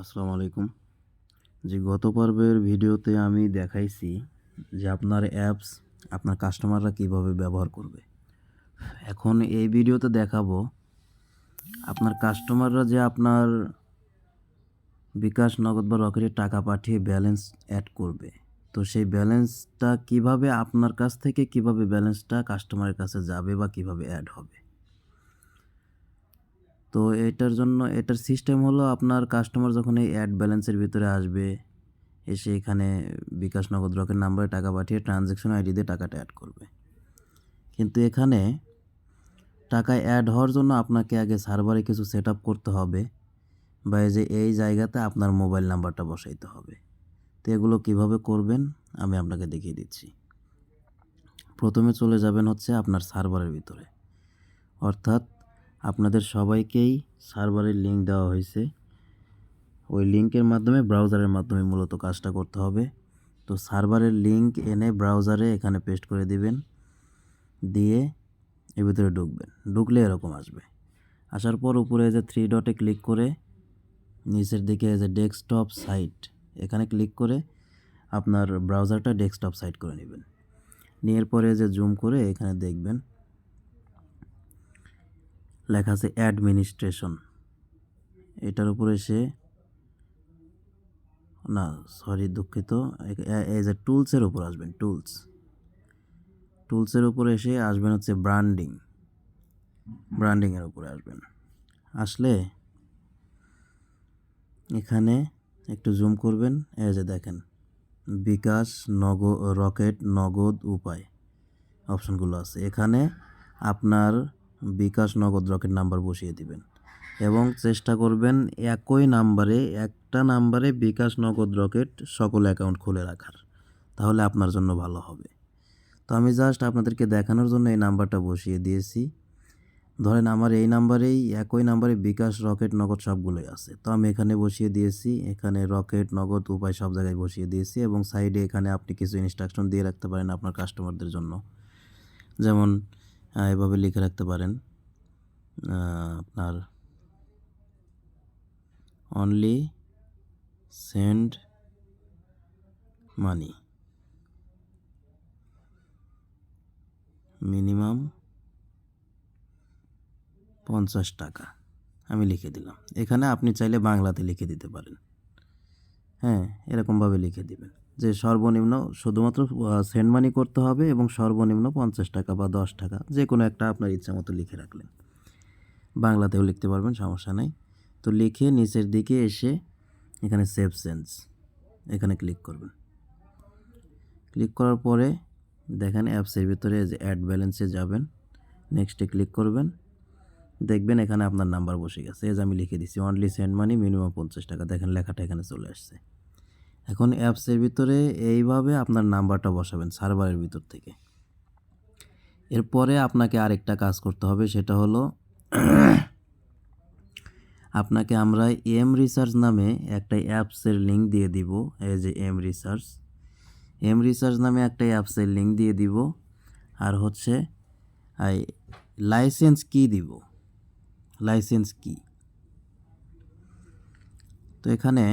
আসসালামু আলাইকুম। যে গত পর্বের ভিডিওতে আমি দেখাইছি যে আপনার অ্যাপস আপনার কাস্টমাররা কীভাবে ব্যবহার করবে। এখন এই ভিডিওতে দেখাবো আপনার কাস্টমাররা যে আপনার বিকাশ নগদ বা রকেটে টাকা পাঠিয়ে ব্যালেন্স অ্যাড করবে। তো সেই ব্যালেন্সটা কীভাবে আপনার কাছ থেকে কীভাবে ব্যালেন্সটা কাস্টমারের কাছে যাবে বা কীভাবে অ্যাড হবে। তো এটার জন্য, এটার সিস্টেম হলো আপনার কাস্টমার যখন এই অ্যাড ব্যালেন্সের ভিতরে আসবে, এসে এখানে বিকাশ নগদ রকেট নাম্বারে টাকা পাঠিয়ে ট্রানজ্যাকশন আইডি দিয়ে টাকাটা অ্যাড করবে। কিন্তু এখানে টাকা অ্যাড হওয়ার জন্য আপনাকে আগে সার্ভারে কিছু সেট করতে হবে বা এই যে এই জায়গাতে আপনার মোবাইল নাম্বারটা বসাইতে হবে। তো এগুলো কীভাবে করবেন আমি আপনাকে দেখিয়ে দিচ্ছি। প্রথমে চলে যাবেন হচ্ছে আপনার সার্ভারের ভিতরে। অর্থাৎ আপনাদের সবাইকেই সার্ভারের লিঙ্ক দেওয়া হয়েছে। ওই লিঙ্কের মাধ্যমে ব্রাউজারের মাধ্যমে মূলত কাজটা করতে হবে। তো সার্ভারের লিঙ্ক এনে ব্রাউজারে এখানে পেস্ট করে দিবেন। দিয়ে এর ভিতরে ঢুকবেন। ঢুকলে এরকম আসবে। আসার পর উপরে যে থ্রি ডটে ক্লিক করে, নিচের দিকে যে ডেস্কটপ সাইট এখানে ক্লিক করে আপনার ব্রাউজারটা ডেস্কটপ সাইট করে নেবেন। নিয়ে পরে যে জুম করে এখানে দেখবেন লেখা আছে অ্যাডমিনিস্ট্রেশন। এটার উপরে এসে না, সরি, দুঃখিত। এই যে টুলসের উপর আসবেন, টুলস। টুলসের উপরে এসে আসবেন হচ্ছে ব্র্যান্ডিং। ব্র্যান্ডিংয়ের উপরে আসবেন। আসলে এখানে একটু জুম করবেন, এই যে দেখেন, বিকাশ, নগ, রকেট, নগদ, উপায়, অপশনগুলো আছে। এখানে আপনার বিকাশ নগদ রকেট নাম্বার বসিয়ে দিবেন। এবং চেষ্টা করবেন একই নাম্বারে, একটা নাম্বারে বিকাশ নগদ রকেট সকল অ্যাকাউন্ট খুলে রাখার। তাহলে আপনার জন্য ভালো হবে। তো আমি জাস্ট আপনাদেরকে দেখানোর জন্য এই নাম্বারটা বসিয়ে দিয়েছি। ধরেন আমার এই নাম্বারেই, একই নাম্বারে বিকাশ রকেট নগদ সবগুলোই আছে। তো আমি এখানে বসিয়ে দিয়েছি, এখানে রকেট নগদ উপায় সব জায়গায় বসিয়ে দিয়েছি এবং সাইডে এখানে আপনি কিছু ইনস্ট্রাকশন দিয়ে রাখতে পারেন আপনার কাস্টমারদের জন্য। যেমন এভাবে লিখে রাখতে পারেন। আপনার অনলি সেন্ড মানি মিনিমাম পঞ্চাশ টাকা। আমি লিখে দিলাম। এখানে আপনি চাইলে বাংলাতে লিখে দিতে পারেন। হ্যাঁ এরকমভাবে লিখে দিবেন। যে সর্বনিম্ন শুধুমাত্র সেন্ড মানি করতে হবে এবং সর্বনিম্ন পঞ্চাশ টাকা বা দশ টাকা, যে কোনো একটা আপনার ইচ্ছা মতো লিখে রাখলেন। বাংলাতেও লিখতে পারবেন, সমস্যা নেই। তো লিখে নিচের দিকে এসে এখানে সেভ সেন্স এখানে ক্লিক করবেন। ক্লিক করার পরে দেখেন অ্যাপসের ভিতরে যে অ্যাড ব্যালেন্সে যাবেন নেক্সটে ক্লিক করবেন। দেখবেন এখানে আপনার নাম্বার বসে গেছে এজ আমি লিখে দিছি অনলি সেন্ড মানি মিনিমাম পঞ্চাশ টাকা। দেখেন লেখাটা এখানে চলে আসছে। এখন অ্যাপসের ভিতরে এইভাবে আপনার নাম্বারটা বসাবেন, সার্ভারের ভিতর থেকে। এরপরে আপনাকে আরেকটা কাজ করতে হবে, সেটা হলো আপনাকে আমরা এম রিসার্চ নামে একটা অ্যাপসের লিঙ্ক দিয়ে দিব, এই যে এম রিসার্চ। এম রিসার্চ নামে একটা অ্যাপসের লিঙ্ক দিয়ে দিব, আর হচ্ছে লাইসেন্স কি দিব? লাইসেন্স কি? তো এখানে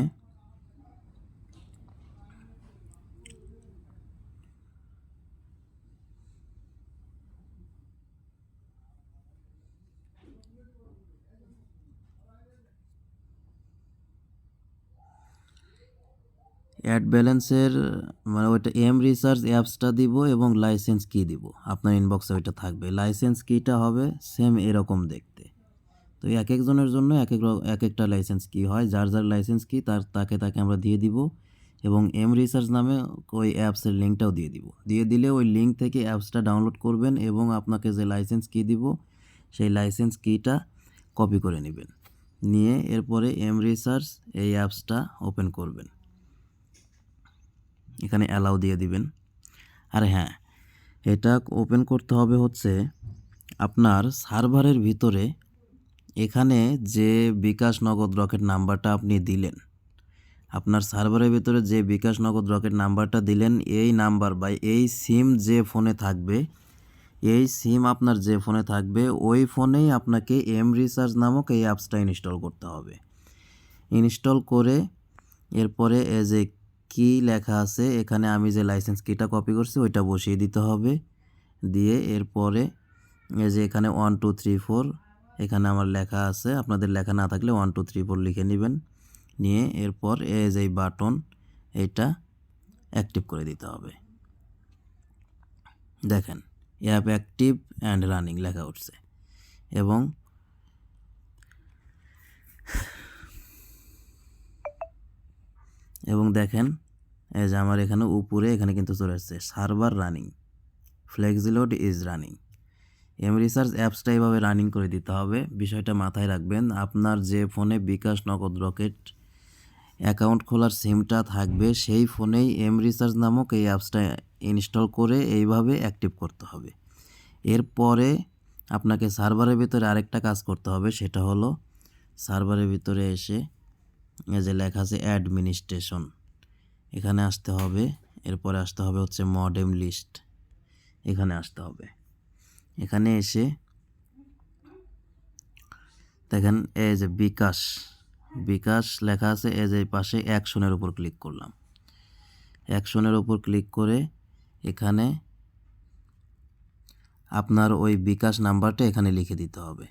অ্যাড ব্যালেন্সের মানে ওইটা এম রিসার্চ অ্যাপসটা দিব এবং লাইসেন্স কি দিব। আপনার ইনবক্সে ওইটা থাকবে। লাইসেন্স কিটা হবে সেম এরকম দেখতে। তো এক একজনের জন্য এক এক এক একটা লাইসেন্স কি হয়। যার যার লাইসেন্স কি তার তাকে তাকে আমরা দিয়ে দিব এবং এম রিসার্চ নামে ওই অ্যাপসের লিঙ্কটাও দিয়ে দিব। দিয়ে দিলে ওই লিঙ্ক থেকে অ্যাপসটা ডাউনলোড করবেন এবং আপনাকে যে লাইসেন্স কি দিব, সেই লাইসেন্স কিটা কপি করে নেবেন। নিয়ে এরপরে এম রিসার্চ এই অ্যাপসটা ওপেন করবেন। এখানে অ্যালাউ দিয়ে দিবেন। আর হ্যাঁ এটা ওপেন করতে হবে হচ্ছে আপনার সার্ভারের ভিতরে এখানে যে বিকাশ নগদ রকেট নাম্বারটা আপনি দিলেন। আপনার সার্ভারের ভিতরে যে বিকাশ নগদ রকেট নাম্বারটা দিলেন, এই নাম্বার বা এই সিম যে ফোনে থাকবে, এই সিম আপনার যে ফোনে থাকবে, ওই ফোনেই আপনাকে এম রিসার্চ নামক এই অ্যাপসটা ইনস্টল করতে হবে। ইনস্টল করে এরপরে এজ এ কি লেখা আছে? এখানে আমি যে লাইসেন্স কিটা কপি করছি, ওইটা বসিয়ে দিতে হবে। দিয়ে এরপরে এই যে এখানে ওয়ান টু থ্রি ফোর এখানে আমার লেখা আছে। আপনাদের লেখা না থাকলে ওয়ান টু থ্রি ফোর লিখে নেবেন। নিয়ে এরপর এই যে বাটন এটা অ্যাক্টিভ করে দিতে হবে। দেখেন অ্যাপ অ্যাক্টিভ অ্যান্ড রানিং লেখা উঠছে। এবং এবং দেখেন, এই যে আমার এখানে উপরে, এখানে কিন্তু চলে আসছে, server running, Flexiload is running. M research অ্যাপসটা এইভাবে রানিং করে দিতে হবে। বিষয়টা মাথায় রাখবেন, আপনার যে ফোনে বিকাশ নগদ রকেট অ্যাকাউন্ট খোলার সিমটা থাকবে, সেই ফোনেই এম রিসার্চ নামক এই অ্যাপসটা ইনস্টল করে এইভাবে অ্যাক্টিভ করতে হবে। এরপরে আপনাকে সার্ভারের ভিতরে আরেকটা কাজ করতে হবে, সেটা হলো সার্ভারের ভিতরে এসে এই যে লেখা আছে অ্যাডমিনিস্ট্রেশন। এখানে আসতে হবে, এরপরে আসতে হবে হচ্ছে মডেম লিস্ট। এখানে আসতে হবে। এখানে এসে দেখেন, এই যে বিকাশ বিকাশ লেখা আছে, এই যে পাশে অ্যাকশনের উপর ক্লিক করলাম। অ্যাকশনের উপর ক্লিক করে এখানে আপনার ওই বিকাশ নাম্বারটা এখানে লিখে দিতে হবে।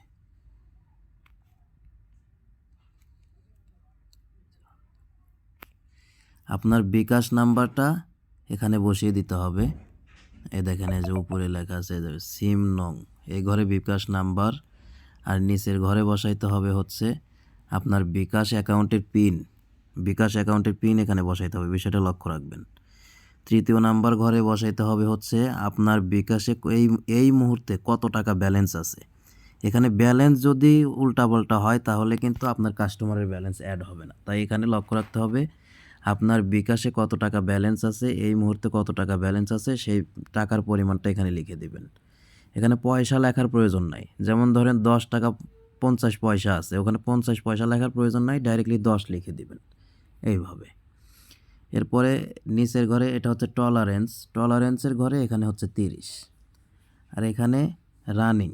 আপনার বিকাশ নাম্বারটা এখানে বসিয়ে দিতে হবে। এ দেখেন, এই যে উপরে লেখা আছে সিম নং। এই ঘরে বিকাশ নাম্বার আর নিচের ঘরে বসাইতে হবে হচ্ছে আপনার বিকাশ অ্যাকাউন্টের পিন। বিকাশ অ্যাকাউন্টের পিন এখানে বসাইতে হবে, বিষয়টা লক্ষ্য রাখবেন। তৃতীয় নাম্বার ঘরে বসাইতে হবে হচ্ছে আপনার বিকাশে এই এই মুহূর্তে কত টাকা ব্যালেন্স আছে। এখানে ব্যালেন্স যদি উল্টাপাল্টা হয় তাহলে কিন্তু আপনার কাস্টমারের ব্যালেন্স অ্যাড হবে না। তাই এখানে লক্ষ্য রাখতে হবে আপনার বিকাশে কত টাকা ব্যালেন্স আছে, এই মুহূর্তে কত টাকা ব্যালেন্স আছে, সেই টাকার পরিমাণটা এখানে লিখে দিবেন। এখানে পয়সা লেখার প্রয়োজন নাই। যেমন ধরেন দশ টাকা পঞ্চাশ পয়সা আছে, ওখানে পঞ্চাশ পয়সা লেখার প্রয়োজন নাই ডাইরেক্টলি দশ লিখে দিবেন। এইভাবে। এরপরে নিচের ঘরে এটা হচ্ছে টলারেন্স টলারেন্সের ঘরে এখানে হচ্ছে তিরিশ। আর এখানে রানিং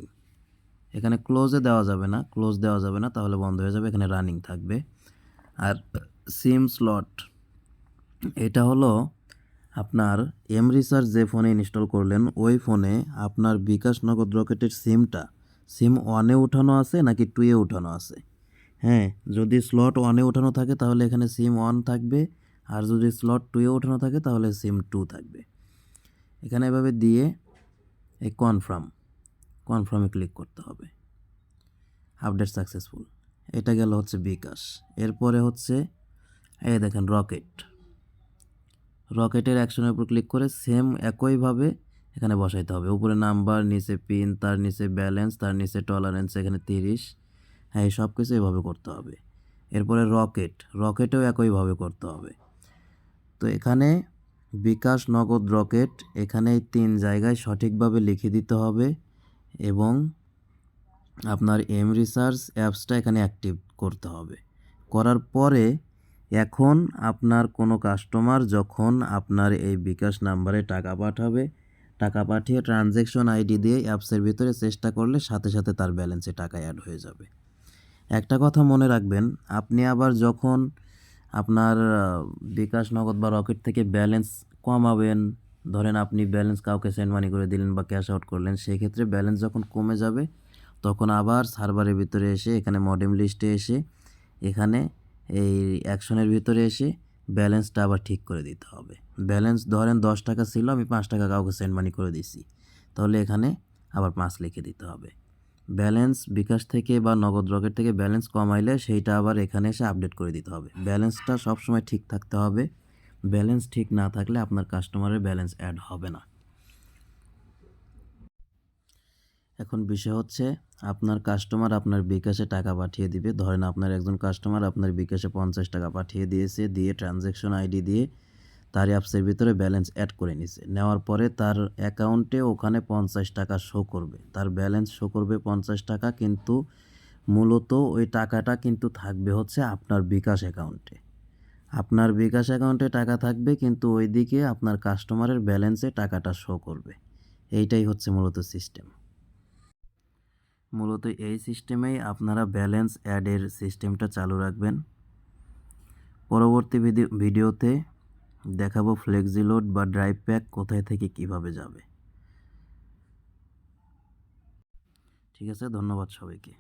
এখানে ক্লোজে দেওয়া যাবে না ক্লোজ দেওয়া যাবে না, তাহলে বন্ধ হয়ে যাবে, এখানে রানিং থাকবে। আর সিম স্লট এটা হলো আপনার এম রিসার্চ যে ফোনে ইনস্টল করলেন, ওই ফোনে আপনার বিকাশ নগদ রকেটের সিমটা সিম ওয়ানে উঠানো আছে নাকি টুয়ে উঠানো আছে? হ্যাঁ যদি স্লট ওয়ানে উঠানো থাকে তাহলে এখানে সিম ওয়ান থাকবে, আর যদি স্লট টুয়ে উঠানো থাকে তাহলে সিম টু থাকবে। এখানে এভাবে দিয়ে এই কনফার্ম কনফার্মে ক্লিক করতে হবে। আপডেট সাকসেসফুল এটা গেল হচ্ছে বিকাশ। এরপরে হচ্ছে, এই দেখেন রকেট। রকেটের অ্যাকশনের উপর ক্লিক করে সেম একইভাবে এখানে বসাইতে হবে। উপরে নাম্বার, নিচে পিন, তার নিচে ব্যালেন্স, তার নিচে টলারেন্স, এখানে তিরিশ। হ্যাঁ এই সব কিছু এভাবে করতে হবে। এরপরে রকেট, রকেটেও একইভাবে করতে হবে। তো এখানে বিকাশ নগদ রকেট, এখানে তিন জায়গায় সঠিকভাবে লিখে দিতে হবে এবং আপনার এম রিসার্চ অ্যাপসটা এখানে অ্যাক্টিভ করতে হবে। করার পরে এখন আপনার কোনো কাস্টমার যখন আপনার এই বিকাশ নাম্বারে টাকা পাঠাবে, টাকা পাঠিয়ে ট্রানজ্যাকশন আইডি দিয়ে অ্যাপসের ভিতরে চেষ্টা করলে সাথে সাথে তার ব্যালেন্সে টাকা অ্যাড হয়ে যাবে। একটা কথা মনে রাখবেন, আপনি আবার যখন আপনার বিকাশ নগদ বা রকেট থেকে ব্যালেন্স কমাবেন, ধরেন আপনি ব্যালেন্স কাউকে সেন্ড মানি করে দিলেন বা ক্যাশ আউট করলেন সেই ক্ষেত্রে ব্যালেন্স যখন কমে যাবে, তখন আবার সার্ভারের ভিতরে এসে, এখানে মডেম লিস্টে এসে, এখানে এই অ্যাকশনের ভিতরে এসে ব্যালেন্সটা আবার ঠিক করে দিতে হবে। ব্যালেন্স ধরেন দশ টাকা ছিল, আমি পাঁচ টাকা কাউকে সেন্ড মানি করে দিছি। তাহলে এখানে আবার পাঁচ লিখে দিতে হবে। ব্যালেন্স বিকাশ থেকে বা নগদ রকেট থেকে ব্যালেন্স কমাইলে সেইটা আবার এখানে এসে আপডেট করে দিতে হবে। ব্যালেন্সটা সবসময় ঠিক থাকতে হবে। ব্যালেন্স ঠিক না থাকলে আপনার কাস্টমারের ব্যালেন্স অ্যাড হবে না। এখন বিষয় হচ্ছে, আপনার কাস্টমার আপনার বিকাশে টাকা পাঠিয়ে দিবে। ধরেন আপনার একজন কাস্টমার আপনার বিকাশে পঞ্চাশ টাকা পাঠিয়ে দিয়েছে, দিয়ে ট্রানজ্যাকশন আইডি দিয়ে তার অ্যাপসের ভিতরে ব্যালেন্স অ্যাড করে নিছে। নেওয়ার পরে তার অ্যাকাউন্টে ওখানে পঞ্চাশ টাকা শো করবে। তার ব্যালেন্স শো করবে পঞ্চাশ টাকা, কিন্তু মূলত ওই টাকাটা কিন্তু থাকবে হচ্ছে আপনার বিকাশ অ্যাকাউন্টে আপনার বিকাশ অ্যাকাউন্টে টাকা থাকবে, কিন্তু ওইদিকে আপনার কাস্টমারের ব্যালেন্সে টাকাটা শো করবে। এইটাই হচ্ছে মূলত সিস্টেম মূলত এই সিস্টেমেই আপনারা ব্যালেন্স অ্যাডের সিস্টেমটা চালু রাখবেন। পরবর্তী ভিডিও ভিডিওতে দেখাবো ফ্লেক্সি লোড বা ড্রাইভ প্যাক কোথায় থেকে কীভাবে যাবে। ঠিক আছে, ধন্যবাদ সবাইকে।